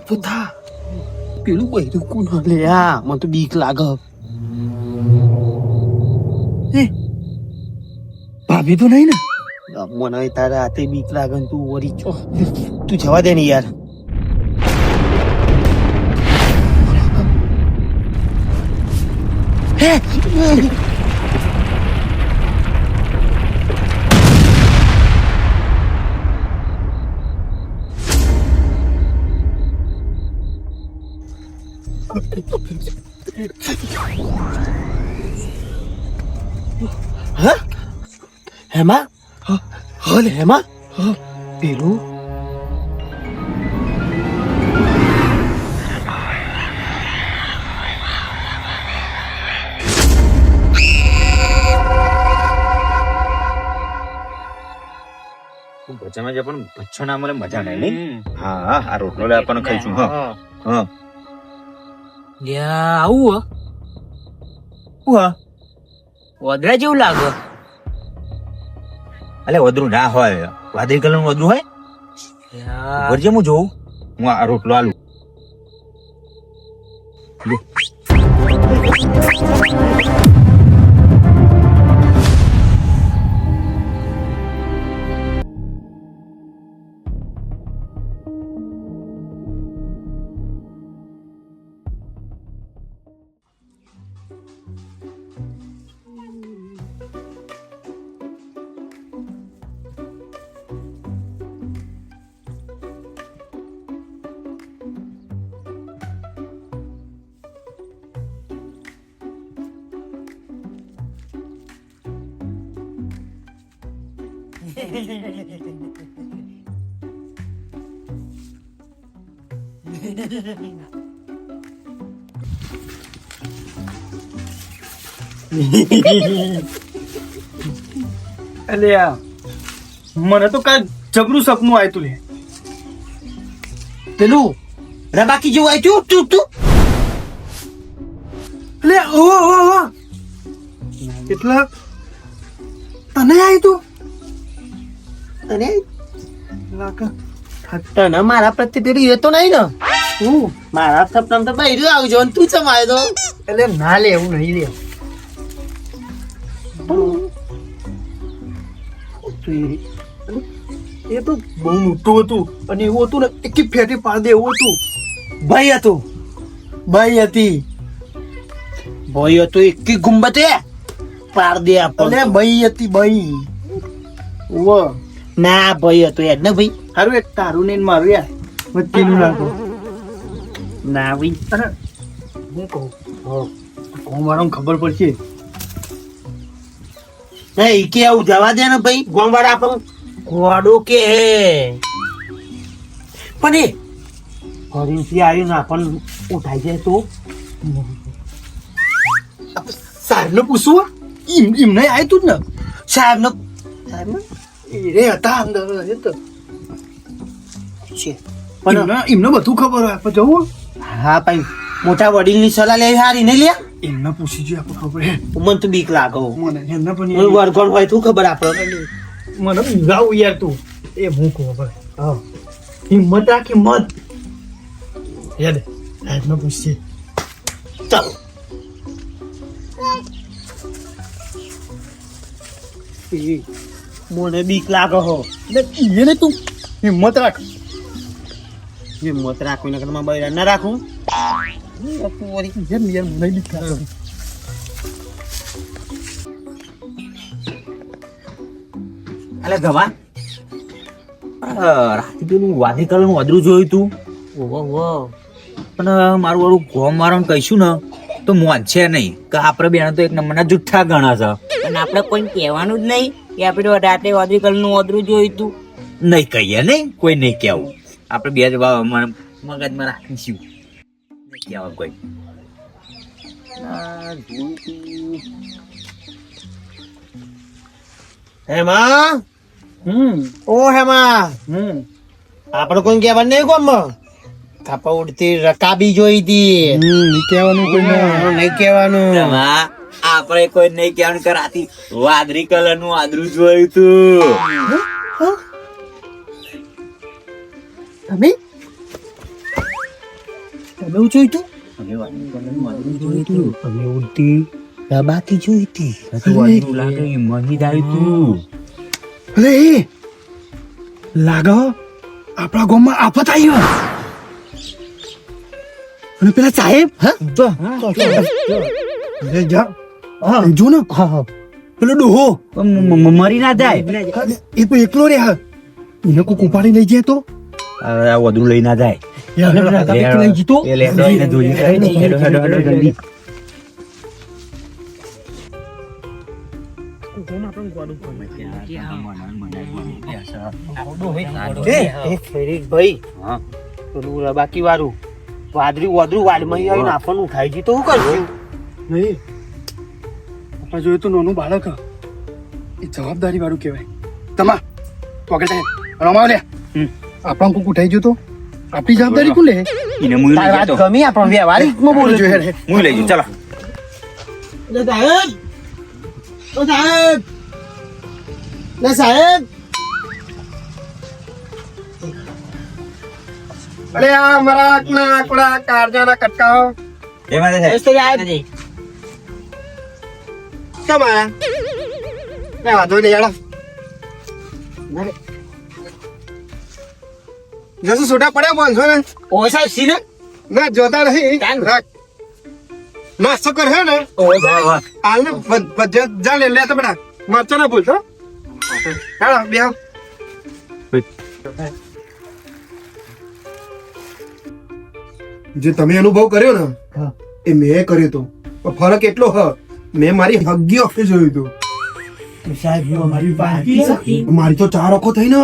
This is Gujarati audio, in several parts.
તો થા પેલું બૈરું કોણ લે આ મને તો બીક લાગે એ ભાભી તો નહીં ને મને તારા હાથે બીક લાગે ને તું વળી છો તું જવા દે ને યાર હે હા હેમા હલ હેમા પેલું ભજામાં જે પણ ભચ્છો ના મને મજા નહીં નહીં? હા હા આ રોટલો લે આપણને ખાઈશું હા. હા. લ્યા આવું હ. વદરા જેવું લાગે. અલે વદરું ના હોય. વાદળી કલરનું વદરું હોય? લ્યા, હું જોઉં. હું આ રોટલો આલું. લે. અલ્યા મને તો કાલ જબરું સપનું આવ્યું લે. પેલું રબાકી જેવું આવ્યું તું તું. લે ઓ ઓ ઓ એટલે તને આવ્યું તું લાગે તને મારા પ્રત્યે પેલું એ તો નહીં ને. હું? મારા સપનામાં તો બહાર આવજો અને તું ચમ આવ્યો તો? એટલે ના લે એવું નહીં લે. એ તો બહુ મોટું હતું અને એવું હતું ને એક ફેટી પાડી દે એવું હતું. ભાઈ હતું. ભાઈ હતી. ભાઈ હતું એક ગુંબતે પાડ દે આપણે ભાઈ હતી ભાઈ ઓ ના ભાઈ હતો યાર ને ભાઈ. હારું એક તારું ને મારું યાર વચ્ચેનું નાખો ના ભાઈ. અરે. હું કહું? કોણ વાળાને ખબર પડશે. એ કે આવું જવા દે ને ભાઈ. ગોમવાડા પણ ગોડો કે પણ એ ફરીથી આવ્યું ને આપણને ઉઠાઈ જાય તો? સાહેબ ને પૂછવું એમ એમને આવ્યું તું ને. સાહેબ ને સાહેબ ને રે હતા અંદર એ તો છે. પણ એમને બધું ખબર હોય આપણે જવું હા ભાઈ મોટા વડીલની સલાહ લેવી હારી નહીં લ્યા? એમને પૂછી જોઈએ આપણે ખબર મને તો બીક લાગે મને એમને પણ વરગણ હોય તું ખબર આપણે મને ગાવું યાર તું. એ હું ખબર હા. હિંમત રાખી મત. યાદ સાહેબને પૂછશે ચાલો. એ, મને બીક લાગે હો. એટલે એને તું હિંમત રાખ. હિંમત રાખું એના કરતા બૈરા ના રાખું. જેમ યાર મને બીક લાગે. અલે ગવા. રાતે પેલું વદરું જોયું તું. ઓહો, ઓહો. પણ મારું વાળું ગોમ વાળાને કહીશું ને તો મોન છે નહીં. કે આપણે બેન તો એક નંબરના જુઠ્ઠા ગણા છે પણ આપણે કોઈ કહેવાનું જ નહીં. કે આપણે રાતે વાદળી કલર ઓદરું જોયું તું. નહીં કહીએ નહીં. કોઈ નહીં કહેવું. આપણે બે જ વા- મગજમાં રાખીશું. નહીં કહેવા કોઈ. હેમા? હમ. ઓ હેમા. હમ. આપણે કોઈ કહેવા નહીં કોમ કાપા ઉડતી રકાબી જોઈ હતી. કહેવાનું કોઈ નહીં કહેવાનું. આપણે કોઈ નહીં કહેવાનું કરાતી રાતે વાદળી કલરનું વાદળું જોયું તું. તમે? તમે એવું જોયું તું? અમે વાદળી કલરનું વાદરું જોયું તું. અમે ઉડતી બાકી જોઈ હતી વાદરું લાગે મહી દાયું તું. અરે લાગો આપણા ગામમાં આફત આવ્યો અને પેલા સાહેબ હા? હા જો ને હા હા પેલો ડોહો મરી ના જાય એ તો એકલો રે હા એને કોક ઉપાડી લઈ જાય તો આ વધુ લઈ ના જાય જીતો. બાકી વાળું વાદળી વાદળું વાડમાં આવીને આપણને ઉઠાઈ શું હું કરશું નહીં આપણે એ તો નાનું બાળક? એ જવાબદારી વાળું કહેવાય. તમા પકડ સાહેબ રમાવ લે. હમ. આપણને કોક ઉઠાઈ ગયું તો. આપણી જવાબદારી કોણ લે? એને મુઈ લઈ જતો. ગમી આપણને વ્યવહારિકમાં બોલ જો હેડ. મુઈ લઈ જઉં, ચાલો. લે સાહેબ. ઓ સાહેબ. લે સાહેબ. અરે આ અમારા આંખના આંકડા કાળજાના કટકાઓ એમાં તો સાહેબ. તો સાહેબ કેમ આયા ના વાંધો નહીં યાર જસુ છૂટા પડ્યા પાંચસો ને ઓ સાહેબ સીને ના જોતા નહીં. રાખ નાસ્તો કર હે ને. હાલ ને બધ- જા લે લે તો બેટા મરચો ના ભૂલતો હાલો બે આવ. જે તમે અનુભવ કર્યો ને એ મેં કર્યો તો ફરક એટલો હ મેં મારી હગી ઓફે જોયું હતું. સાહેબ મારી બાકી મારી તો ચાર ઓખો થઈ ને.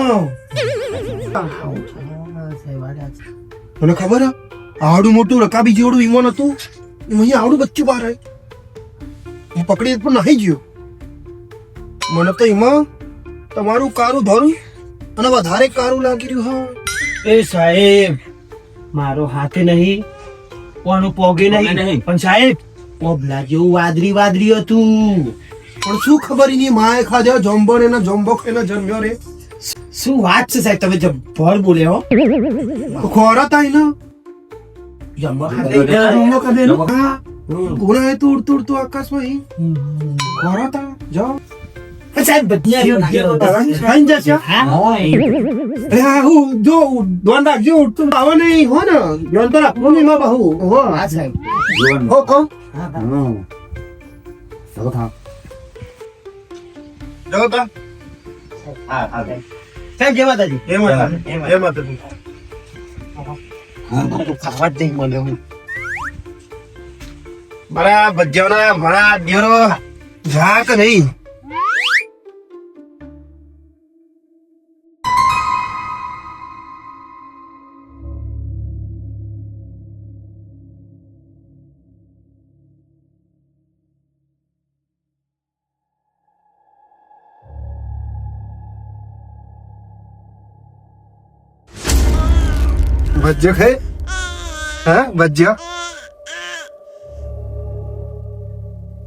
મને ખબર હે? આવડું મોટું રકાબી જેવડું ઈમોન હતું. અહીંયા આવડું બચ્ચું બહાર હું પકડી પણ નહીં ગયો. મને તો એમાં તમારું કારું ધરું અને વધારે કારું લાગી રહ્યું હા એ સાહેબ મારો હાથે નહીં કોનું પોગે પોગે નહીં. નહીં. પણ સાહેબ પોગલા જેવું વાદળી વાદળી હતું. પણ શું ખબર એની માએ ખાધો? જોમ્બો ને એના જોમ્બો ખાઈને જન્મ્યો રે શું વાત છે સાહેબ? તમે જબ્બર બોલે હો. ખોરા થાય ને જબ્બર જોમ્બો ખાધે ને હા. ઉડાય તો ઉડતું ઉડતું આકાશમાં. ખોરા તા? જાઓ. સાહેબ બધી હા જો ધ્યાન રાખજો ઉઠતું આવે નહીં હો ને ધ્યાન તો રાખવું નહીં બહુ હો હા સાહેબ. હો કહો ચાલો થાવ. જો તા હા, હા. સાહેબ જય માતાજી એ માતા એ માતા ખાવા જ નહીં મળે હું મારા ભજ્યાના મારા દેરો જા કે નહીં ભજ્ય ખાય? હા ભજ્ય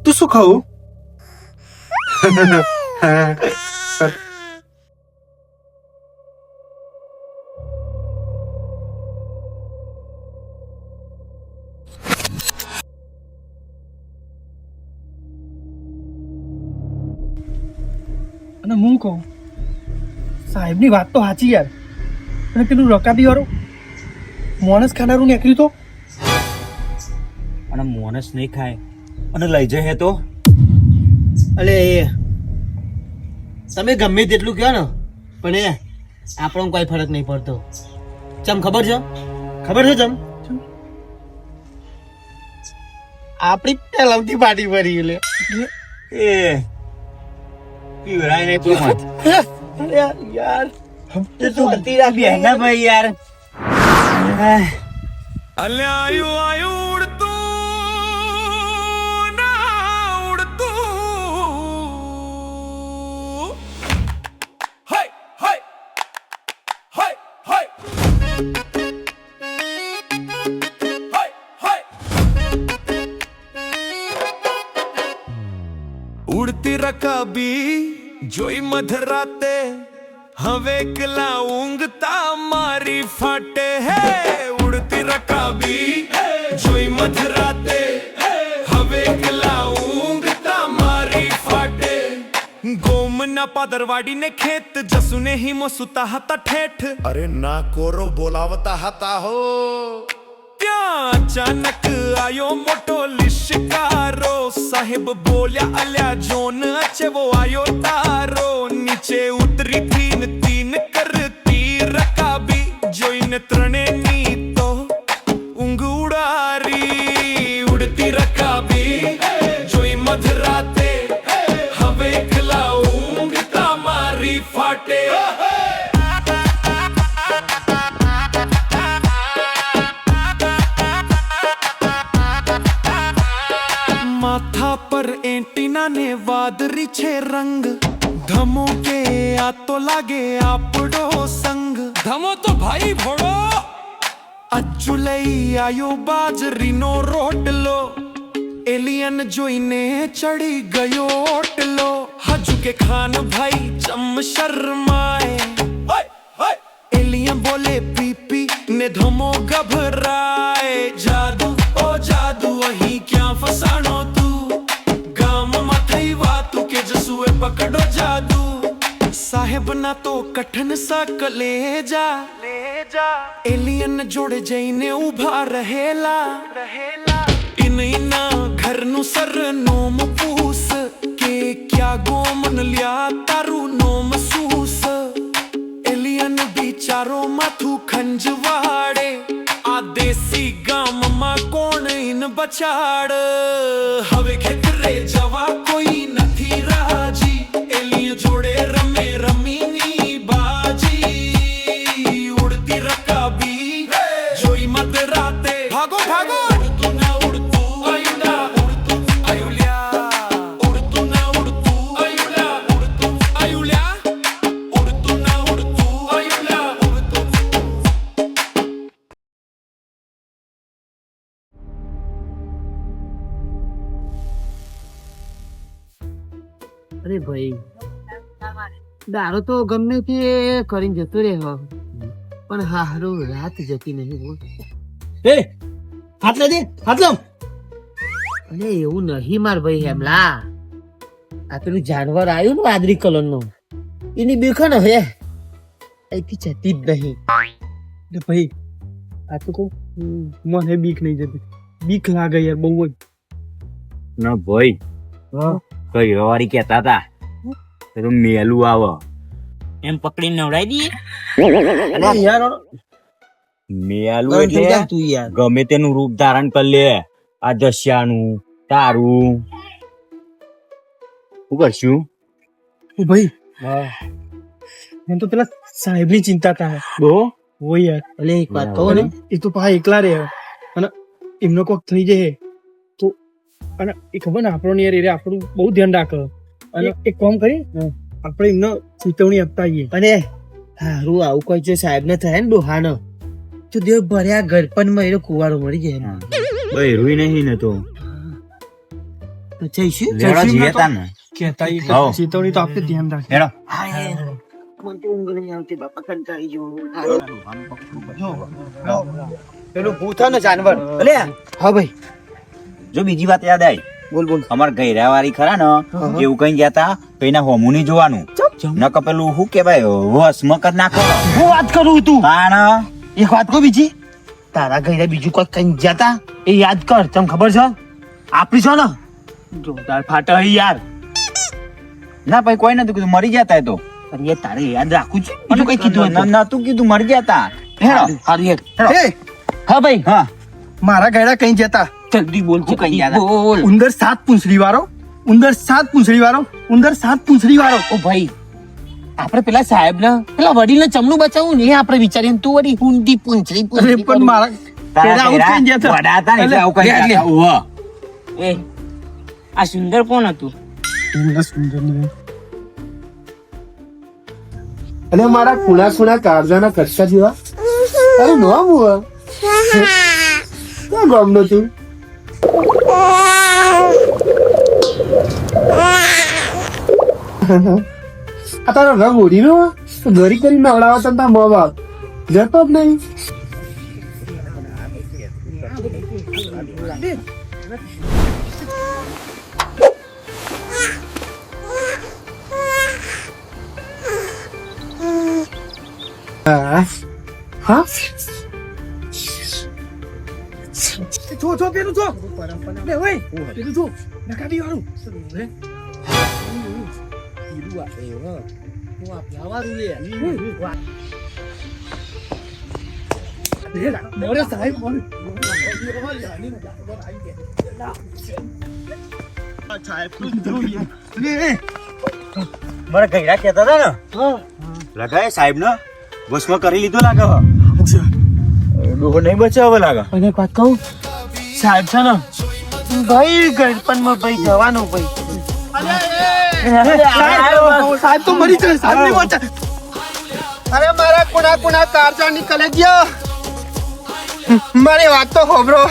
તું શું ખાવું અને હું કહું, સાહેબની વાત તો સાચી યાર. અને પેલું રકાબી વાળું મોણસ ખાનારું નીકળ્યું તો? અને મોનસ નહીં ખાય. અને લઈ જાય તો? અલે તમે ગમે તેટલું કહો ને પણ એ આપણો કોઈ ફરક નહીં પડતો. ચમ ખબર છે? ખબર છે ચમ? આપણી પહેલાથી પાટી પડી એટલે એ પીવરાય નહીં તું. મત. યાર. તે રાખી બેના ભાઈ યાર. આહ. આયુ આયું ઉડતું, ના ઉડતું. હાય હાય હાય હાય. હાય હાય. ઉડતી રકાબી જોઈ મધરાતે હવે એકલા ઊંઘતા મારી ફાટે હે, ઉડતી રકાબી. હે મધરાતે, હવે એકલા ઊંઘતા મારી ફાટે. ગોમના પાદરવાડીને ખેત, જસુને હિમો સુતા હતા ઠેઠ. અરે ના કોરો બોલાવતા હતા હો. ત્યાં અચાનક આયો મોટો લિશકારો સાહેબ બોલ્યા અલ્યા જોન અચવો આયો તારો નીચે ઉતરી તીન તીન કરતી રકાબી જોઈને ત્રણે વાદળી છે રંગ ધમો કે આ તો લાગે આપડો સંગ ધમો તો ભાઈ ભોળો અચ્ચુ લઈ આયો બાજરીનો રોટલો એલિયન જોઈને ચડી ગયો ઓટલો હજુ કે ખાન ભાઈ ચમ શર્માય એલિયન બોલે પીપી ને ધમો ગભરાય સાહેબ ના તો કઠન સક લે જા લે જા એલિયન જોડે જઈને ઊભા રહેલા. રહેલા ઇનના ઘરનું સરનોમ પૂસ. કે ક્યાં ગોમન લ્યા તારું નોમ સૂસ. એલિયન બિચારો માથું ખંજવાડે. આ દેશી ગામમાં કોણ ઇન બચાડ? હવે ખેતરે જવા કોઈ અરે ભાઈ. દારો તો ગમે તે કરીને જતો રહે હો પણ હારું રાત જતી નહીં બોલ એ હાથ લે દે હાથ લો અરે એવું નહીં માર ભાઈ હેમલા. આ પેલું જાનવર આવ્યું ને વાદળી કલરનું એની બેખણ ને હે અહીંથી જતી જ નહીં. ભાઈ આ તો કહું મને બીક નહીં જતી. બીક લાગે યાર બહુ જ. ના ભાઈ. કઈ રવારી કેતા હતા? પેલું મેલું આવો. એમ પકડીને નવડાવી દઈએ? યાર મેલું એટલે તું યાર. ગમે તેનું રૂપ ધારણ કરી લે. આ દસ્યાનું તારું. શું કરશું? ઓ ભાઈ એમ તો પેલા સાહેબની ચિંતા થાય. બહુ? ઓ યાર એટલે એક વાત કહો ને એ તો પાછા એકલા રહે. અને એમનો કોક થઈ જાય તો અને એ ખબર ને આપણો યાર એ આપણું બહુ ધ્યાન રાખે. અને એક કામ કરી આપણે એમને ચેતવણી આપતા આવીએ. અને હારું આવું કોઈ જો સાહેબ ને થાય ને ડોહાનો તો દેવ ભર્યા ગરપનમાં એનો કુવારો મળી જાય ભાઈ રૂઈ નહીં ને તો. તો જઈશું? લેવા જઈએ ને કેતા એ ચેતવણી તો આપણે ધ્યાન રાખે. હેડો. હા પેલું ભૂત ને જાનવર. અલે હા ભાઈ. જો બીજી વાત યાદ આવી બોલ બોલ. અમાર ગૈરા વાળી ખરા ને એવું કઈ ગયા તા તો એના હોમું નહીં જોવાનું નક પેલું શું કેવાય વસ મકર નાખો હું વાત કરું તું? હા એક વાત કહું બીજી. તારા ઘરે બીજું કોઈ કઈ જતા એ યાદ કર તને ખબર છે? આપણી છો ને? જોરદાર ફાટો હે યાર. ના ભાઈ કોઈ નતું કીધું મરી જતા તો અરે એ તારે યાદ રાખું છું? બીજું કઈ કીધું ના તું કીધું મરી જતા હેડો. હારું. હા. ભાઈ. હા. મારા ગયડા કઈ જતા જલ્દી બોલ શું કહી ગયા બોલ. ઉંદર સાત પૂંછડી વાળો ઉંદર સાત પૂંછડી વાળો ઉંદર સાત પૂંછડી વાળો. ઓ ભાઈ આપણે પેલા સાહેબ ને પેલા વડીલ ને ચમનું બચાવું ને એ આપણે વિચારીએ તું વળી ઊંધી પૂંછડી પૂંછડી પણ મારા. એ આ સુંદર કોણ હતું. અને મારા કુણા કુણા કાળજાના કટકા જેવા. અરે નો મુવા ક્યાં ગામનો તું? આ તારો રંગ ઉડી નો ગરી કરી નવડાવો તને તાર મા બાપ જતો જ નહીં હા હા પેલું જો. લે ઓય. પેલું જો. નકાબી વાળું. મોરે સાહેબ મોરે. મારા ગયડા કહેતા હતા ને? લગાય સાહેબ ને. કરી લીધો લાગે ડોહો નહીં બચાવ લાગે. અને કહું? સાહેબ છે ને ભાઈ ગણપણમાં ભાઈ જવાનું ભાઈ. સાહેબ મરી જાય સાહેબ બચા અરે, મારા કુણા કુણા તારજા નીકળે ગયા મારી વાત તો ખબરો